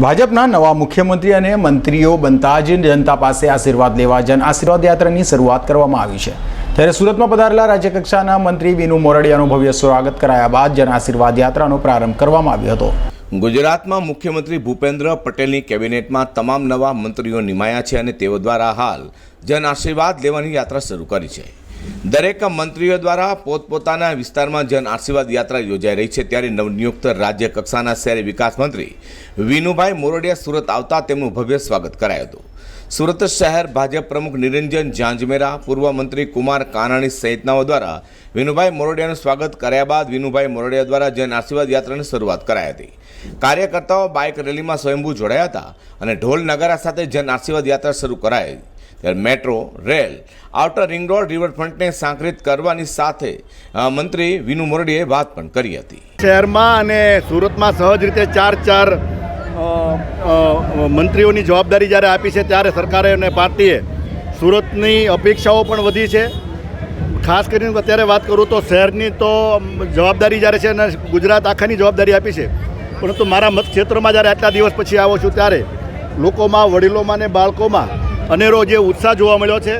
ભાજપના નવા મુખ્યમંત્રી અને મંત્રીઓ બનતા જ જનતા પાસે આશીર્વાદ લેવા જન આશીર્વાદ યાત્રાની શરૂઆત કરવામાં આવી છે. ત્યારે સુરતમાં પધારેલા રાજ્યકક્ષાના મંત્રી વિનુ મોરડિયાનું ભવ્ય સ્વાગત કરાયા બાદ જન આશીર્વાદ યાત્રાનો પ્રારંભ કરવામાં આવ્યો હતો. ગુજરાતમાં મુખ્યમંત્રી ભૂપેન્દ્ર પટેલની કેબિનેટમાં તમામ નવા મંત્રીઓ નિમાયા છે અને તેઓ દ્વારા હાલ જન આશીર્વાદ લેવાની યાત્રા શરૂ કરી છે. દરેક મંત્રીઓ દ્વારા પોતપોતાના વિસ્તારમાં જન આશીર્વાદ યાત્રા યોજાઈ રહી છે ત્યારે નવનિયુક્ત રાજ્ય કક્ષાના શહેરી વિકાસ મંત્રી વિનુભાઈ મોરડિયા સુરત આવતા તેમનું ભવ્ય સ્વાગત કરાયું હતું. સુરત શહેર ભાજપ પ્રમુખ નિરંજન ઝાંઝમેરા પૂર્વ મંત્રી કુમાર કાનાણી સહિતનાઓ દ્વારા વિનુભાઈ મોરડિયાનું સ્વાગત કર્યા બાદ વિનુભાઈ મોરડિયા દ્વારા જન આશીર્વાદ યાત્રાની શરૂઆત કરાઈ હતી. કાર્યકર્તાઓ બાઇક રેલીમાં સ્વયંભૂ જોડાયા હતા અને ઢોલ નગારા સાથે જન આશીર્વાદ યાત્રા શરૂ કરાઈ. ત્યારે metro, rail, outer ring road, રિવરફ્રન્ટને સાંકળિત કરવાની સાથે મંત્રી વિનુ મોરડીએ વાત પણ કરી હતી. શહેરમાં અને સુરતમાં સહજ રીતે ચાર ચાર મંત્રીઓની જવાબદારી જ્યારે આપી છે, ત્યારે સરકારે અને પાર્ટીએ સુરતની અપેક્ષાઓ પણ વધી છે. ખાસ કરીને અત્યારે વાત કરું તો શહેરની તો જવાબદારી જ્યારે છે અને ગુજરાત આખાની જવાબદારી આપી છે. પરંતુ મારા મત ક્ષેત્રમાં જ્યારે આટલા દિવસ પછી આવો છું ત્યારે લોકોમાં, વડીલોમાં ને બાળકોમાં અનેરો જે ઉત્સાહ જોવા મળ્યો છે.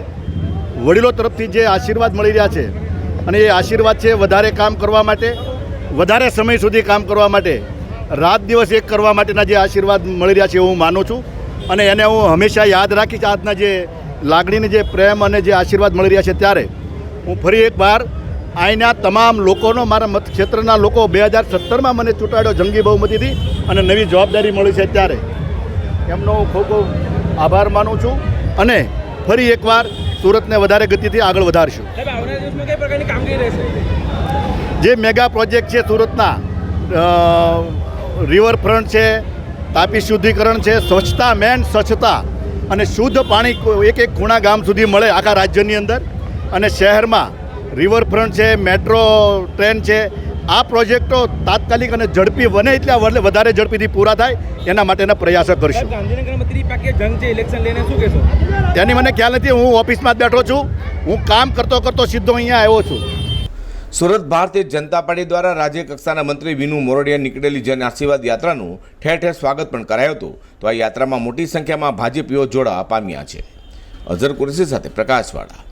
વડીલો તરફથી જે આશીર્વાદ મળી રહ્યા છે અને એ આશીર્વાદ છે વધારે કામ કરવા માટે, વધારે સમય સુધી કામ કરવા માટે. રાત દિવસ એક કરવા માટેના જે આશીર્વાદ મળી રહ્યા છે એવું હું માનું છું. અને એને હું હંમેશા યાદ રાખીશ આજના જે લાગણીને જે પ્રેમ અને જે આશીર્વાદ મળી રહ્યા છે ત્યારે. હું ફરી એકવાર અહીંના તમામ લોકોનો મારા મત ક્ષેત્રના લોકો બે હજાર સત્તરમાં મને ચૂંટાડ્યો જંગી બહુમતીથી અને નવી જવાબદારી મળી છે ત્યારે. એમનો હું ખૂબ ખૂબ આભાર માનું છું અને ફરી એકવાર સુરતને વધારે ગતિથી આગળ વધારશું. જે મેગા પ્રોજેક્ટ છે સુરતના રિવરફ્રન્ટ છે તાપી શુદ્ધિકરણ છે સ્વચ્છતા મેન સ્વચ્છતા અને શુદ્ધ પાણી એક એક ખૂણા ગામ સુધી મળે આખા રાજ્યની અંદર. અને શહેરમાં રિવરફ્રન્ટ છે મેટ્રો ટ્રેન છે આ પ્રોજેક્ટો તાત્કાલિક અને ઝડપી બને એટલા વધારે ઝડપીથી પૂરા થાય એના માટેના પ્રયાસો કરીશું. તેની મને ખ્યાલ નથી હું ઓફિસમાં જ બેઠો છું. હું કામ કરતો કરતો સીધો અહીંયા આવ્યો છું. સુરત ભારતીય જનતા પાર્ટી દ્વારા રાજ્ય કક્ષાના મંત્રી વિનુ મોરડિયા નીકળેલી જન આશીર્વાદ યાત્રાનું ઠેર ઠેર સ્વાગત પણ કરાયું હતું. તો આ યાત્રામાં મોટી સંખ્યામાં ભાજપીઓ જોડાવા પામ્યા છે. અઝર કુરેશી સાથે પ્રકાશવાળા.